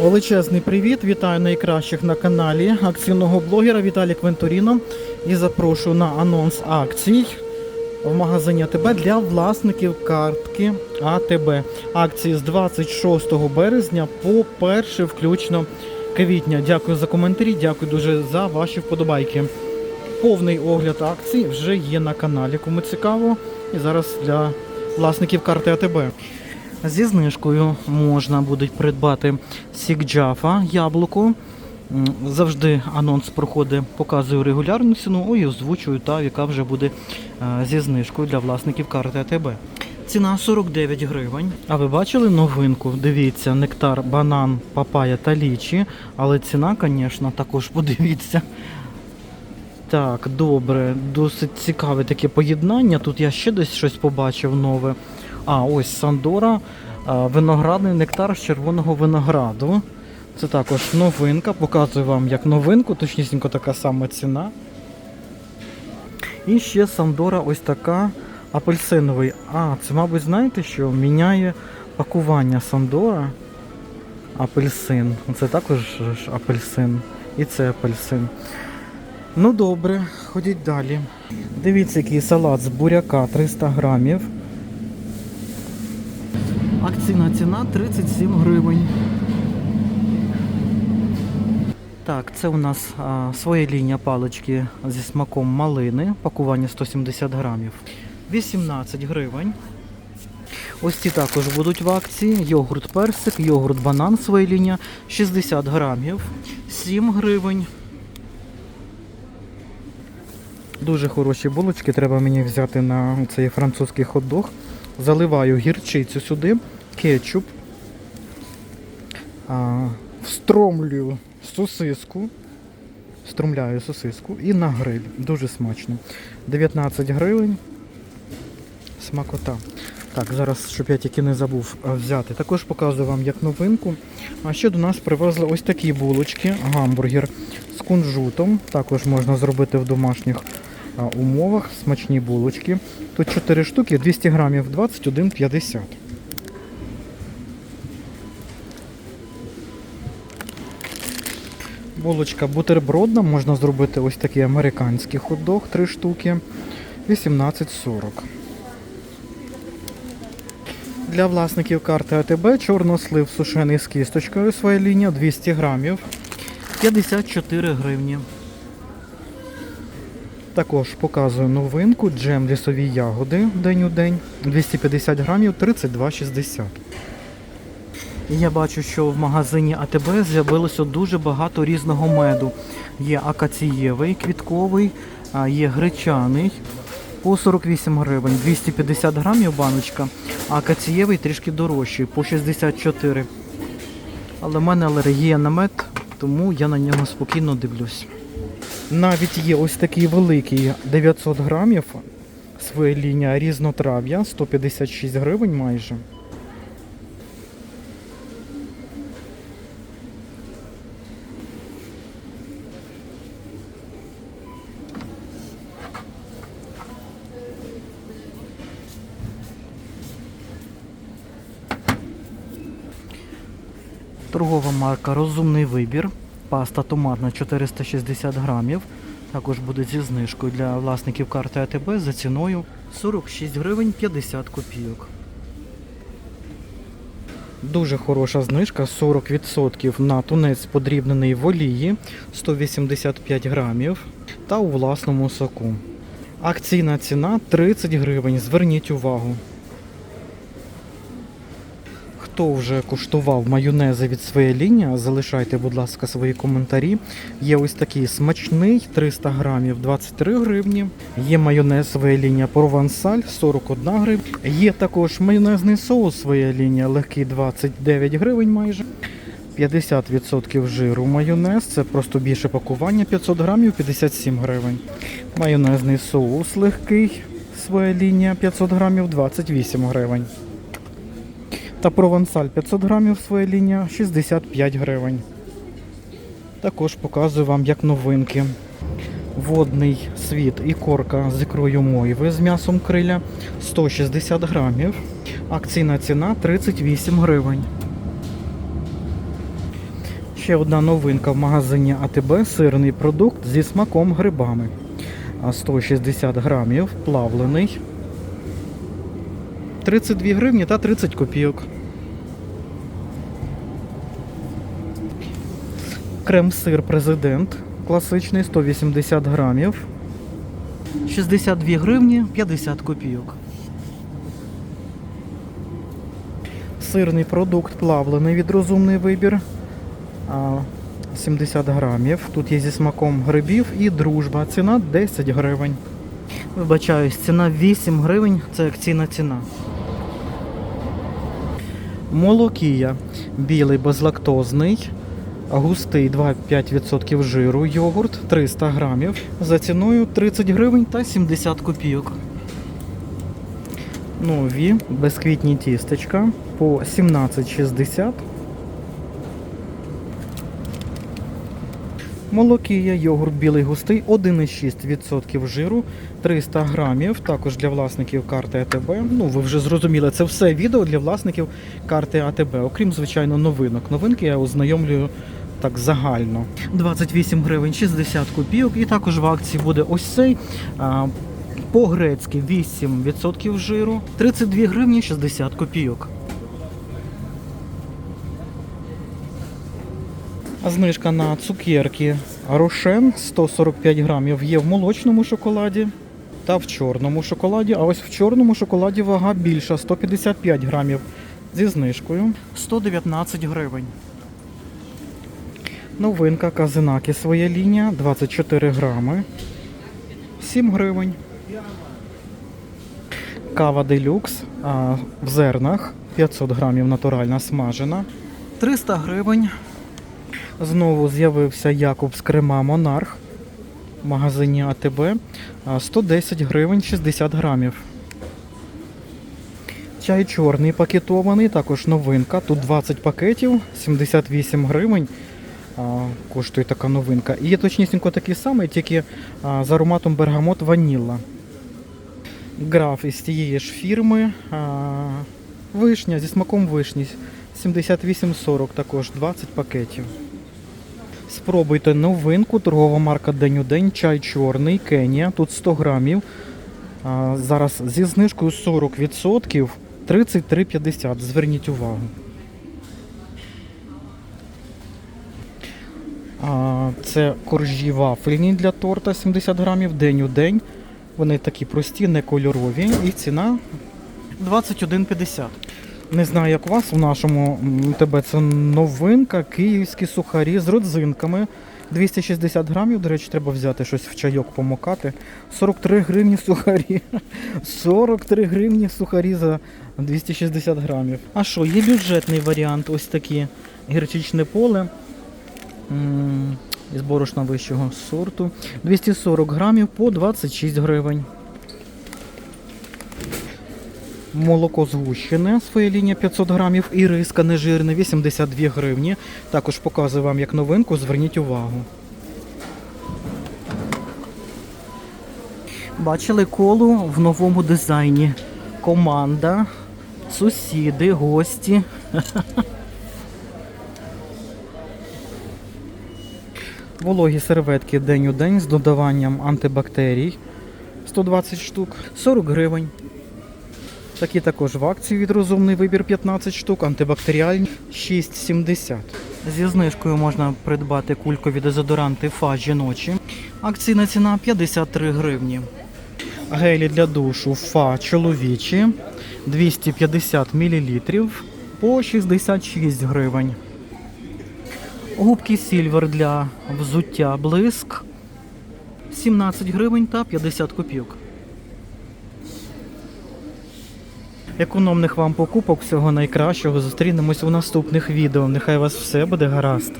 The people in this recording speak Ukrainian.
Величезний привіт! Вітаю найкращих на каналі акційного блогера Віталій Квенторіно і запрошую на анонс акцій в магазині АТБ для власників картки АТБ. Акції з 26 березня по 1 включно квітня. Дякую за коментарі, дякую дуже за ваші вподобайки. Повний огляд акцій вже є на каналі, кому цікаво. І зараз для власників карти АТБ. Зі знижкою можна буде придбати сік Джафа яблуко. Завжди анонс проходить, показую регулярну ціну, ой, озвучую та яка вже буде е, зі знижкою для власників карти АТБ. Ціна 49 гривень. А ви бачили новинку? Дивіться, нектар, банан, папая та лічі. Але ціна, звісно, також подивіться. Так, добре, досить цікаве таке поєднання. Тут я ще десь щось побачив нове. А, ось Сандора, виноградний нектар з червоного винограду. Це також новинка. Показую вам як новинку, точнісінько така сама ціна. І ще Сандора ось така апельсиновий. А, це, мабуть, знаєте, що міняє пакування Сандора. Апельсин. Це також апельсин. І це апельсин. Ну добре, ходіть далі. Дивіться, який салат з буряка 300 грамів. Акційна ціна 37 гривень. Так, це у нас а, своя лінія палички зі смаком малини, пакування 170 грамів. 18 гривень. Ось ці також будуть в акції. Йогурт персик, йогурт банан своя лінія 60 грамів. 7 гривень. Дуже хороші булочки, треба мені взяти на цей французький хот-дог. Заливаю гірчицю сюди, кетчуп, а, встромлюю сосиску, струмляю сосиску і на гриль. Дуже смачно. 19 гривень. Смакота. Так, зараз, щоб я тільки не забув взяти. Також показую вам як новинку. А ще до нас привезли ось такі булочки, гамбургер з кунжутом. Також можна зробити в домашніх умовах. Смачні булочки. Тут 4 штуки, 200 грамів, 21,50. Булочка бутербродна, можна зробити ось такий американський хот-дог, 3 штуки, 18,40. Для власників карти АТБ чорнослив сушений з кісточкою своя лінія 200 грамів, 54 гривні. Також показую новинку джем лісові ягоди день у день 250 грамів 32,60. І Я бачу, що в магазині АТБ з'явилося дуже багато різного меду. Є акацієвий, квітковий, є гречаний по 48 гривень, 250 грамів баночка, а акацієвий трішки дорожчий, по 64. Але в мене алергія на мед, тому я на нього спокійно дивлюсь. Навіть є ось такий великий 900 грамів, своя лінія різнотрав'я, 156 гривень майже. Торгова марка Розумний вибір. Паста томатна 460 грамів. Також буде зі знижкою для власників карти АТБ за ціною 46 гривень 50 копійок. Дуже хороша знижка 40% на тунець подрібнений в олії 185 грамів та у власному соку. Акційна ціна 30 гривень. Зверніть увагу. Хто вже куштував майонези від своєї лінії, залишайте, будь ласка, свої коментарі. Є ось такий смачний 300 грамів 23 гривні. Є майонез своя лінія провансаль 41 гривня. Є також майонезний соус своя лінія легкий 29 гривень майже. 50% жиру майонез, це просто більше пакування 500 грамів 57 гривень. Майонезний соус легкий, своя лінія 500 грамів 28 гривень. Та провансаль 500 грамів своя лінія 65 гривень. Також показую вам як новинки. Водний світ і корка з ікрою мойви з м'ясом криля 160 грамів. Акційна ціна 38 гривень. Ще одна новинка в магазині АТБ сирний продукт зі смаком грибами. 160 грамів, плавлений. 32 гривні та 30 копійок. Крем-сир президент класичний 180 грамів. 62 гривні 50 копійок. Сирний продукт плавлений від розумний вибір. 70 грамів. Тут є зі смаком грибів і дружба. Ціна 10 гривень. Вибачаюсь, ціна 8 гривень, це акційна ціна. Молокія. Білий безлактозний. Густий 2,5% жиру, йогурт 300 грамів. За ціною 30 гривень та 70 копійок. Нові безквітні тістечка по 17,60. Молокія, йогурт білий густий, 1,6% жиру, 300 грамів. Також для власників карти АТБ. Ну, ви вже зрозуміли, це все відео для власників карти АТБ, окрім, звичайно, новинок. Новинки я ознайомлюю так загально. 28 гривень 60 копійок. І також в акції буде ось цей. По-грецьки 8% жиру, 32 гривні 60 копійок. Знижка на цукерки Рошен 145 грамів є в молочному шоколаді та в чорному шоколаді. А ось в чорному шоколаді вага більша 155 грамів зі знижкою 119 гривень. Новинка Казинаки своя лінія 24 грами 7 гривень. Кава делюкс а, в зернах 500 грамів натуральна смажена 300 гривень. Знову з'явився Якобс крема Монарх в магазині АТБ. 110 гривень 60 грамів. Чай чорний пакетований, також новинка. Тут 20 пакетів, 78 гривень. Коштує така новинка. І є точнісінько такий самий, тільки з ароматом бергамот ванілла. Граф із тієї ж фірми. Вишня зі смаком вишні. 78,40 також 20 пакетів. Спробуйте новинку, торгова марка День у день, чай чорний, Кенія, тут 100 грамів. А, зараз зі знижкою 40%, 33,50. Зверніть увагу. А, це коржі вафельні для торта 70 грамів, день у день. Вони такі прості, не кольорові. І ціна 21,50. Не знаю, як у вас у нашому ТБ це новинка, київські сухарі з родзинками. 260 грамів, до речі, треба взяти щось в чайок помокати. 43 гривні сухарі. 43 гривні сухарі за 260 грамів. А що, є бюджетний варіант, ось такі гірчичне поле. Із борошна вищого сорту. 240 грамів по 26 гривень. Молоко згущене, своя лінія 500 грамів, і риска нежирне 82 гривні. Також показую вам як новинку, зверніть увагу. Бачили колу в новому дизайні. Команда, сусіди, гості. Вологі серветки день у день з додаванням антибактерій. 120 штук, 40 гривень. Такі також в акції від розумний вибір 15 штук, антибактеріальні 6,70. Зі знижкою можна придбати кулькові дезодоранти Фа жіночі. Акційна ціна 53 гривні. Гелі для душу Фа чоловічі 250 мл по 66 гривень. Губки Сільвер для взуття блиск 17 гривень та 50 копійок. Економних вам покупок, всього найкращого. Зустрінемось у наступних відео. Нехай вас все буде гаразд.